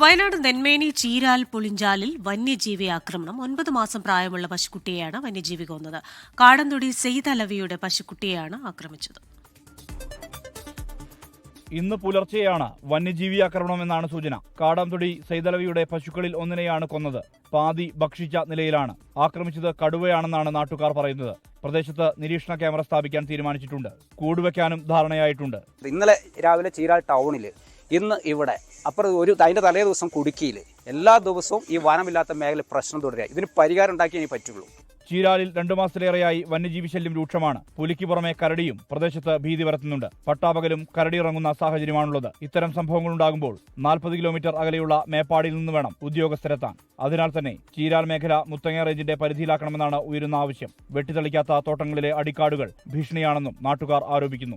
വയനാട് നെന്മേനി ചീരാൽ പുളിഞ്ചാലിൽ വന്യജീവി ആക്രമണം. ഒൻപത് മാസം പ്രായമുള്ള പശുക്കുട്ടിയെയാണ് വന്യജീവി കൊന്നത്. കാടന്തൊടി സെയ്ദ് അലവിയുടെ പശുക്കുട്ടിയെയാണ് ആക്രമിച്ചത്. ഇന്ന് പുലർച്ചെയാണ് വന്യജീവി ആക്രമണം എന്നാണ് സൂചന. കാടാംതൊടി സൈതലവിയുടെ പശുക്കളിൽ ഒന്നിനെയാണ് കൊന്നത്. പാതി ഭക്ഷിച്ച നിലയിലാണ്. ആക്രമിച്ചത് കടുവയാണെന്നാണ് നാട്ടുകാർ പറയുന്നത്. പ്രദേശത്ത് നിരീക്ഷണ ക്യാമറ സ്ഥാപിക്കാൻ തീരുമാനിച്ചിട്ടുണ്ട്. കൂടുവെക്കാനും ധാരണയായിട്ടുണ്ട്. ഇന്നലെ രാവിലെ ചീരാൾ ടൗണിൽ ഇന്ന് ഇവിടെ. അപ്പുറം ഒരു അതിന്റെ തലേ ദിവസം കുടുക്കിയിൽ എല്ലാ ദിവസവും ഈ വനമില്ലാത്ത മേഖല പ്രശ്നം തുടരുക. ഇതിന് പരിഹാരം ഉണ്ടാക്കിയേ പറ്റുള്ളൂ. ചീരാലിൽ രണ്ടു മാസത്തിലേറെയായി വന്യജീവി ശല്യം രൂക്ഷമാണ്. പുലിക്ക് പുറമെ കരടിയും പ്രദേശത്ത് ഭീതി പരത്തുന്നുണ്ട്. പട്ടാപകലും കരടി ഇറങ്ങുന്ന സാഹചര്യമാണുള്ളത്. ഇത്തരം സംഭവങ്ങൾ ഉണ്ടാകുമ്പോൾ നാൽപ്പത് കിലോമീറ്റർ അകലെയുള്ള മേപ്പാടിയിൽ നിന്ന് വേണം ഉദ്യോഗസ്ഥരെത്താൻ. അതിനാൽ തന്നെ ചീരാൽ മേഖല മുത്തങ്ങ റേഞ്ചിന്റെ പരിധിയിലാക്കണമെന്നാണ് ഉയരുന്ന ആവശ്യം. വെട്ടിത്തെളിക്കാത്ത തോട്ടങ്ങളിലെ അടിക്കാടുകൾ ഭീഷണിയാണെന്നും നാട്ടുകാർ ആരോപിക്കുന്നു.